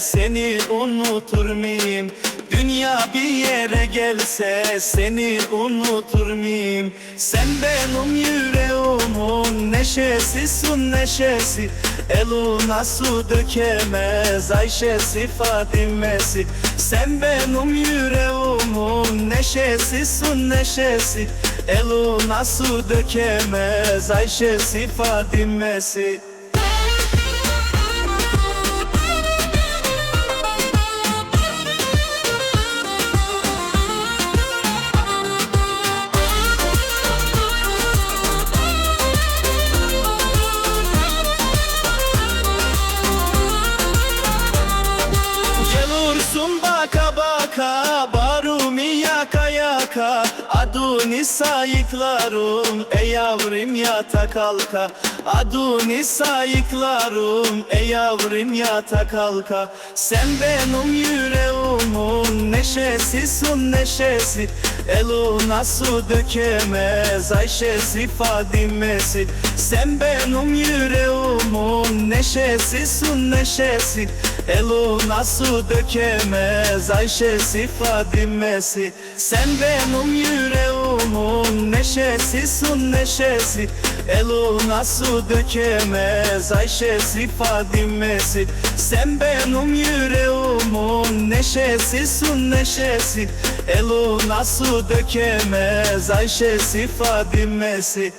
seni unutur muyum? Dünya bir yere gelse seni unutur muyum? Sen benim yüreğimin neşesisin neşesi Eluna su dökemez Ayşesi Fadimesi Sen benim yüreğimin neşesisin neşesi Eluna su dökemez Ayşesi Fadimesi baka Barumi yaka yaka. Aduni sayıklarım Ey yavrum yata kalka. Aduni sayıklarım Ey yavrum yata kalka. Sen benim yüreğimin neşesisin neşesi. Eluna su dökemez Ayşesi Fadimesi. Sen benim yüreğimin neşesisin neşesi. Eluna su dökemez Ayşesi Fadimesi. Sen benim yüreğimin neşesisin neşesi. Eluna su dökemez Ayşesi Fadimesi. Sen benim yüreğimin neşesisin neşesi. Eluna su dökemez Ayşesi Fadimesi